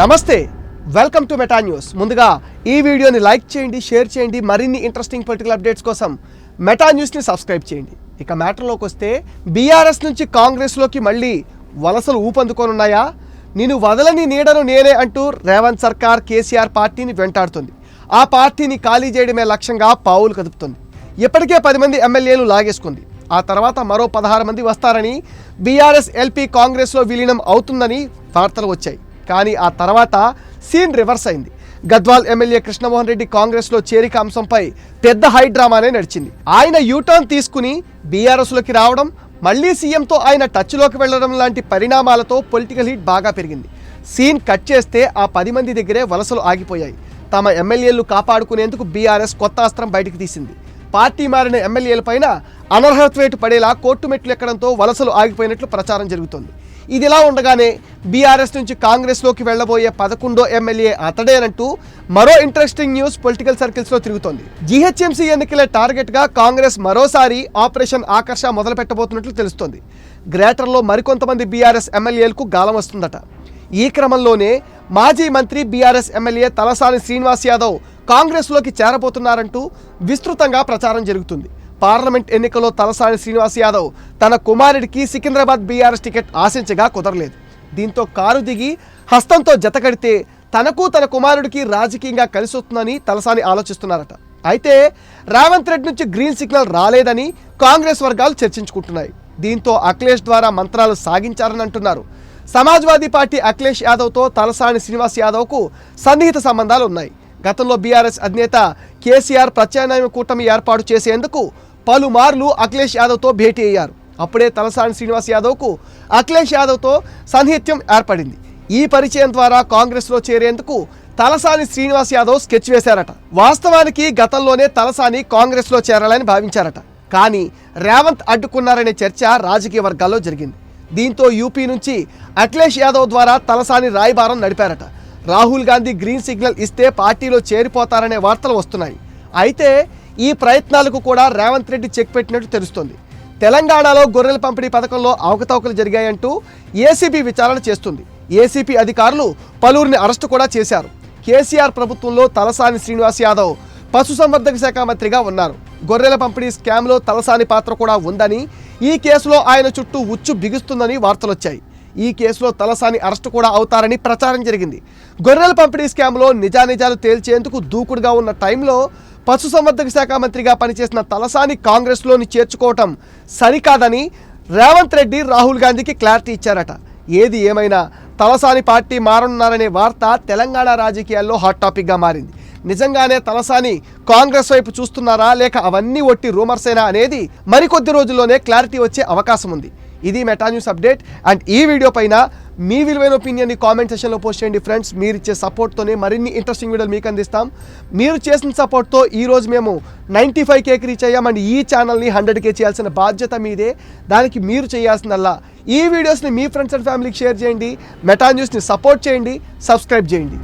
నమస్తే welcome to meta news. ముందుగా ఈ వీడియోని లైక్ చేయండి షేర్ చేయండి మరిన్ని ఇంట్రెస్టింగ్ పొలిటికల్ అప్డేట్స్ కోసం మెటా న్యూస్ని సబ్స్క్రైబ్ చేయండి. ఇక మ్యాటర్లోకి వస్తే బీఆర్ఎస్ నుంచి కాంగ్రెస్లోకి మళ్ళీ వలసలు ఊపందుకోనున్నాయా? నేను వదలని నీడను నేనే అంటూ రేవంత్ సర్కార్ కేసీఆర్ పార్టీని వెంటాడుతుంది. ఆ పార్టీని ఖాళీ చేయడమే లక్ష్యంగా పావులు కదుపుతుంది. ఇప్పటికే పది మంది ఎమ్మెల్యేలు లాగేసుకుంది. ఆ తర్వాత మరో పదహారు మంది వస్తారని బీఆర్ఎస్ ఎల్పీ కాంగ్రెస్లో విలీనం అవుతుందని వార్తలు వచ్చాయి. కానీ ఆ తర్వాత సీన్ రివర్స్ అయింది. గద్వాల్ ఎమ్మెల్యే కృష్ణమోహన్ రెడ్డి కాంగ్రెస్లో చేరిక అంశంపై పెద్ద హై డ్రామానే నడిచింది. ఆయన యూటర్న్ తీసుకుని బీఆర్ఎస్లోకి రావడం మళ్ళీ సీఎంతో ఆయన టచ్లోకి వెళ్ళడం లాంటి పరిణామాలతో పొలిటికల్ హీట్ బాగా పెరిగింది. సీన్ కట్ చేస్తే ఆ పది మంది దగ్గరే వలసలు ఆగిపోయాయి. తమ ఎమ్మెల్యేలు కాపాడుకునేందుకు బీఆర్ఎస్ కొత్త అస్త్రం బయటకు తీసింది. పార్టీ మారిన ఎమ్మెల్యేలపైన అనర్హత వేటు పడేలా కోర్టు మెట్లు ఎక్కడంతో వలసలు ఆగిపోయినట్లు ప్రచారం జరుగుతోంది. ఇదిలా ఉండగానే బీఆర్ఎస్ నుంచి కాంగ్రెస్లోకి వెళ్ళబోయే పదకొండో ఎమ్మెల్యే అతడేనంటూ మరో ఇంట్రెస్టింగ్ న్యూస్ పొలిటికల్ సర్కిల్స్లో తిరుగుతోంది. జీహెచ్ఎంసీ ఎన్నికల టార్గెట్గా కాంగ్రెస్ మరోసారి ఆపరేషన్ ఆకర్ష మొదలు పెట్టబోతున్నట్లు తెలుస్తోంది. గ్రేటర్లో మరికొంతమంది బీఆర్ఎస్ ఎమ్మెల్యేలకు గాలం వస్తుందట. ఈ క్రమంలోనే మాజీ మంత్రి B R S MLA Talasani Srinivas Yadav కాంగ్రెస్లోకి చేరబోతున్నారంటూ విస్తృతంగా ప్రచారం జరుగుతుంది. పార్లమెంట్ ఎన్నికల్లో తలసాని శ్రీనివాస్ యాదవ్ తన కుమారుడికి సికింద్రాబాద్ బీఆర్ఎస్ టికెట్ ఆశించగా కుదరలేదు. దీంతో కారు దిగి హస్తంతో జతకడితే తనకు తన కుమారుడికి రాజకీయంగా కలిసి వస్తుందని తలసాని ఆలోచిస్తున్నారట. అయితే రేవంత్ రెడ్డి నుంచి గ్రీన్ సిగ్నల్ రాలేదని కాంగ్రెస్ వర్గాలు చర్చించుకుంటున్నాయి. దీంతో అఖిలేష్ ద్వారా మంత్రాలు సాగించారని అంటున్నారు. సమాజ్వాదీ పార్టీ అఖిలేష్ యాదవ్తో తలసాని శ్రీనివాస్ యాదవ్కు సన్నిహిత సంబంధాలు ఉన్నాయి గతంలో బీఆర్ఎస్ అధినేత కేసీఆర్ ప్రత్యామ్నాయ కూటమి ఏర్పాటు చేసేందుకు పలుమార్లు అఖిలేష్ యాదవ్తో భేటీ అయ్యారు. అప్పుడే తలసాని శ్రీనివాస్ యాదవ్కు అఖిలేష్ యాదవ్తో సన్నిహిత్యం ఏర్పడింది. ఈ పరిచయం ద్వారా కాంగ్రెస్లో చేరేందుకు తలసాని శ్రీనివాస్ యాదవ్ స్కెచ్ వేశారట. వాస్తవానికి గతంలోనే తలసాని కాంగ్రెస్లో చేరాలని భావించారట. కానీ రేవంత్ అడ్డుకున్నారనే చర్చ రాజకీయ వర్గాల్లో జరిగింది. దీంతో యూపీ నుంచి అఖిలేష్ యాదవ్ ద్వారా తలసాని రాయబారం నడిపారట. రాహుల్ గాంధీ గ్రీన్ సిగ్నల్ ఇస్తే పార్టీలో చేరిపోతారనే వార్తలు వస్తున్నాయి. అయితే ఈ ప్రయత్నాలకు కూడా రేవంత్ రెడ్డి చెక్ పెట్టినట్టు తెలుస్తోంది. తెలంగాణలో గొర్రెల పంపిణీ పథకంలో అవకతవకలు జరిగాయంటూ ఏసీబీ విచారణ చేస్తుంది. ఏసీపీ అధికారులు పలువురిని అరెస్టు కూడా చేశారు. కేసీఆర్ ప్రభుత్వంలో తలసాని శ్రీనివాస్ యాదవ్ పశుసంవర్ధక శాఖ మంత్రిగా ఉన్నారు. గొర్రెల పంపిణీ స్కామ్లో తలసాని పాత్ర కూడా ఉందని ఈ కేసులో ఆయన చుట్టూ ఉచ్చు బిగుస్తుందని వార్తలొచ్చాయి. ఈ కేసులో తలసాని అరెస్టు కూడా అవుతారని ప్రచారం జరిగింది. గొర్రెల పంపిణీ స్కామ్లో నిజానిజాలు తేల్చేందుకు దూకుడుగా ఉన్న టైంలో పశుసంవర్ధక శాఖ మంత్రిగా పనిచేసిన తలసాని కాంగ్రెస్లోని చేర్చుకోవటం సరికాదని రేవంత్ రెడ్డి రాహుల్ గాంధీకి క్లారిటీ ఇచ్చారట. ఏది ఏమైనా తలసాని పార్టీ మారనున్నారనే వార్త తెలంగాణ రాజకీయాల్లో హాట్ టాపిక్గా మారింది. నిజంగానే తలసాని కాంగ్రెస్ వైపు చూస్తున్నారా లేక అవన్నీ ఒట్టి రూమర్సేనా అనేది మరికొద్ది రోజుల్లోనే క్లారిటీ వచ్చే అవకాశం ఉంది ఇది మెటా న్యూస్ అప్డేట్ అండ్ ఈ వీడియో పైన మీ విలువైన ఒపీనియన్ని కామెంట్ సెషన్లో పోస్ట్ చేయండి ఫ్రెండ్స్ మీరు ఇచ్చే సపోర్ట్తోనే మరిన్ని ఇంట్రెస్టింగ్ వీడియోలు మీకు అందిస్తాం. మీరు చేసిన సపోర్ట్తో ఈరోజు మేము నైంటీ ఫైవ్ కేకి రీచ్ అయ్యాం. అండ్ ఈ ఛానల్ని హండ్రెడ్ కే చేయాల్సిన బాధ్యత మీదే. దానికి మీరు చేయాల్సిందల్లా. ఈ వీడియోస్ని మీ ఫ్రెండ్స్ అండ్ ఫ్యామిలీకి షేర్ చేయండి. మెటా న్యూస్ని సపోర్ట్ చేయండి. సబ్స్క్రైబ్ చేయండి.